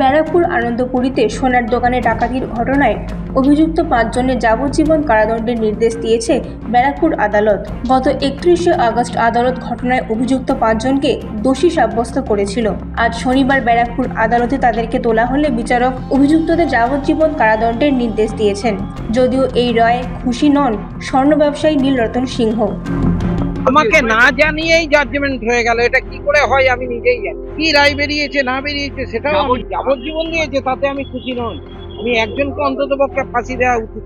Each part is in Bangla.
ব্যারাকপুর আনন্দপুরীতে সোনার দোকানে ডাকাতির ঘটনায় অভিযুক্ত পাঁচজনের যাবজ্জীবন কারাদণ্ডের নির্দেশ দিয়েছে ব্যারাকপুর আদালত। গত একত্রিশে আগস্ট আদালত ঘটনায় অভিযুক্ত পাঁচজনকে দোষী সাব্যস্ত করেছিল। আজ শনিবার ব্যারাকপুর আদালতে তাদেরকে তোলা হলে বিচারক অভিযুক্তদের যাবজ্জীবন কারাদণ্ডের নির্দেশ দিয়েছেন। যদিও এই রায়ে খুশি নন স্বর্ণ ব্যবসায়ী নীলরতন সিংহ। আমাকে না জানিয়েই জাজমেন্ট হয়ে গেল। এটা কি করে হয় আমি নিজেই জানি। কি রায় বেরিয়েছে না বেরিয়েছে সেটাও আমি- যাবজ্জীবন দিয়েছে তাতে আমি খুশি নই। আমি একজনকে অন্তত পক্ষে ফাঁসি দেওয়া উচিত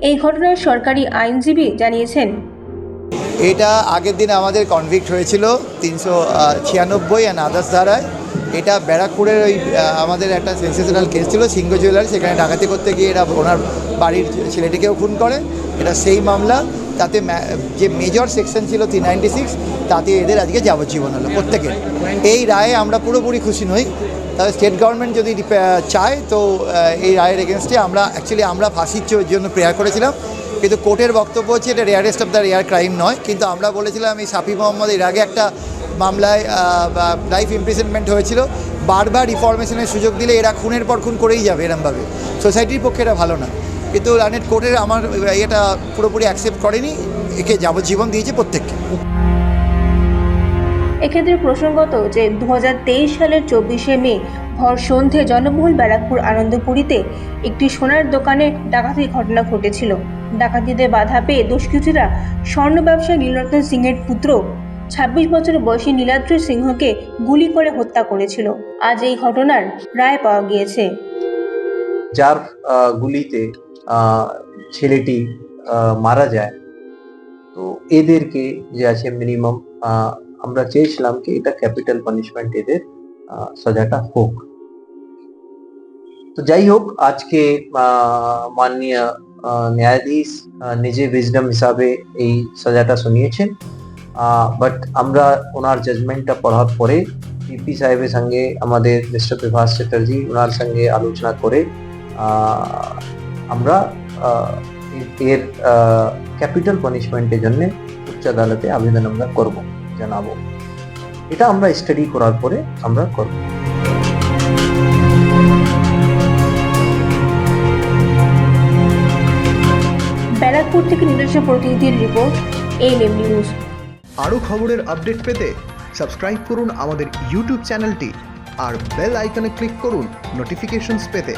এই ঘটনায় সরকারি আইনজীবী জানিয়েছেন এটা আগের দিন আমাদের কনভিক্ট হয়েছিল তিনশো ছিয়ানব্বই অ্যান্ড আদার্স ধারায়। এটা ব্যারাকপুরের ওই আমাদের একটা সেন্সেশনাল কেস ছিল সিংহ জুয়েলারি সেখানে ডাকাতি করতে গিয়ে এরা ওনার বাড়ির ছেলেটিকেও খুন করে। এটা সেই মামলা। তাতে যে মেজর সেকশন ছিল থ্রি সিক্স তাতে এদের আজকে যাবজ্জীবন হলো প্রত্যেকের। এই রায়ে আমরা পুরোপুরি খুশি নই। তবে স্টেট গভর্নমেন্ট যদি চায়, তো এই রায়ের এগেনস্টে আমরা অ্যাকচুয়ালি আমরা ফাঁসির জন্য প্রেয়ার করেছিলাম। কিন্তু কোর্টের বক্তব্য হচ্ছে এটা rarest of the rare crime নয়। কিন্তু আমরা বলেছিলাম এই সাফি মোহাম্মদ এর আগে একটা মামলায় লাইফ ইমপ্রিজনমেন্ট হয়েছিল। বারবার রিফরমেশনের সুযোগ দিলে এরা খুনের পর খুন করেই যাবে এরমভাবে। সোসাইটির পক্ষে এটা ভালো না। কিন্তু লানেট কোর্টের আমার এটা পুরোপুরি অ্যাকসেপ্ট করেনি। একে যাবজ্জীবন দিয়েছে প্রত্যেককে। এক্ষেত্রে প্রসঙ্গত যে দুহাজার তেইশ সালের চব্বিশে মে ভর সন্ধে জনবহুল ব্যারাকপুর আনন্দপুরীতে একটি সোনার দোকানে ডাকাতির ঘটনা ঘটেছিল। ডাকাতিতে বাধা পেয়ে দুষ্কৃতীরা স্বর্ণ ব্যবসায়ী নীলরতন সিংয়ের পুত্র ছাব্বিশ বছর বয়সী নীলাদ্রি সিংহকে গুলি করে হত্যা করেছিল। আজ এই ঘটনার রায় পাওয়া গিয়েছে। যার আহ, গুলিতে ছেলেটি মারা যায়। তো এদেরকে যে আছে মিনিমাম আমরা চেয়েছিলাম কি এটা ক্যাপিটাল পানিশমেন্ট এদের সাজাটা হোক। তো যাই হোক, আজকে মাননীয় ন্যায়াধীশ নিজে উইজডম হিসাবে এই সাজাটা শুনিয়েছেন। বাট আমরা ওনার জাজমেন্টটা পড়ার পরে পিপি সাহেবের সঙ্গে আমাদের মিস্টার বিভাস চ্যাটার্জি ওনার সঙ্গে আলোচনা করে আমরা এর ক্যাপিটাল পানিশমেন্টের জন্য উচ্চ আদালতে আবেদন আমরা করব জানাব। এটা আমরা স্টাডি করার পরে আমরা করব। ব্যারাকপুর থেকে নিজস্ব প্রতিনিধির রিপোর্ট এম এম নিউজ আরও খবরের আপডেট পেতে সাবস্ক্রাইব করুন আমাদের ইউটিউব চ্যানেলটি আর বেল আইকনে ক্লিক করুন নোটিফিকেশনস পেতে।